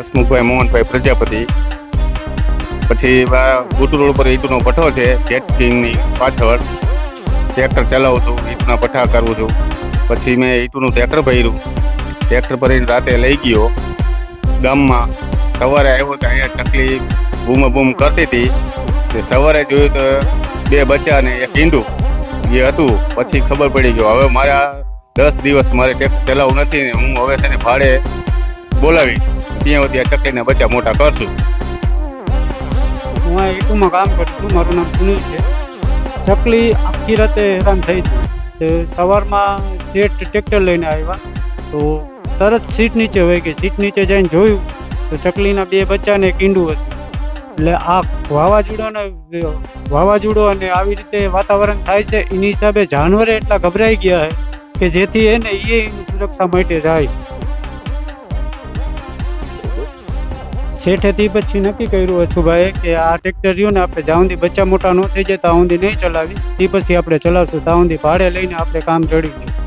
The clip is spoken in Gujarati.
હસમુખભાઈ મોહનભાઈ પ્રજાપતિ. પછી ગુટુ રોડ પર ઈટનો ભઠ્ઠો છે, જેટ પાછળ. ટ્રેક્ટર ચલાવું છું, ઈટના ભઠ્ઠા કરું છું. પછી મેં ઈટનું ટ્રેક્ટર ભર્યું. ટ્રેક્ટર ભરીને રાતે લઈ ગયો. ગામમાં સવારે આવ્યો તો અહીંયા ચકલી બૂમ બૂમ કરતી હતી. તે સવારે જોયું તો બે બચ્ચા ને એક ઈંડું જે હતું. પછી ખબર પડી ગયો હવે મારા દસ દિવસ મારે ટ્રેક્ટર ચલાવવું નથી ને હું હવે તેને ભાડે બોલાવી ત્યાં સુધી ચકલીને બચ્ચા મોટા કરશું. હું આ ઈટુમાં કામ કરું છું, મારું નામ સુનિલ છે. ચકલી આખી રાતે હેરાન થઈ છે. સવારમાં જેટ ટ્રેક્ટર લઈને આવ્યા. તો તરત સીટ નીચે વહી ગઈ. સીટ નીચે જઈને જોયું તો ચકલીના બે બચ્ચાને એક ઈંડું હતું. એટલે આ વાવાઝોડાને વાવાઝોડું અને આવી રીતે વાતાવરણ થાય છે, એની હિસાબે જાનવરે એટલા ગભરાઈ ગયા છે કે જેથી એને એ સુરક્ષા માટે જાય શેઠેથી પછી નક્કી કર્યું અછુભાઈએ કે આ ટ્રેક્ટર રહ્યું ને આપણે જ્યાં સુધી બચ્ચા મોટા ન થઈ જાય ત્યાં સુધી નહીં ચલાવી તે પછી આપણે ચલાવશું ત્યાં સુધી ભાડે લઈને આપણે કામ ચડી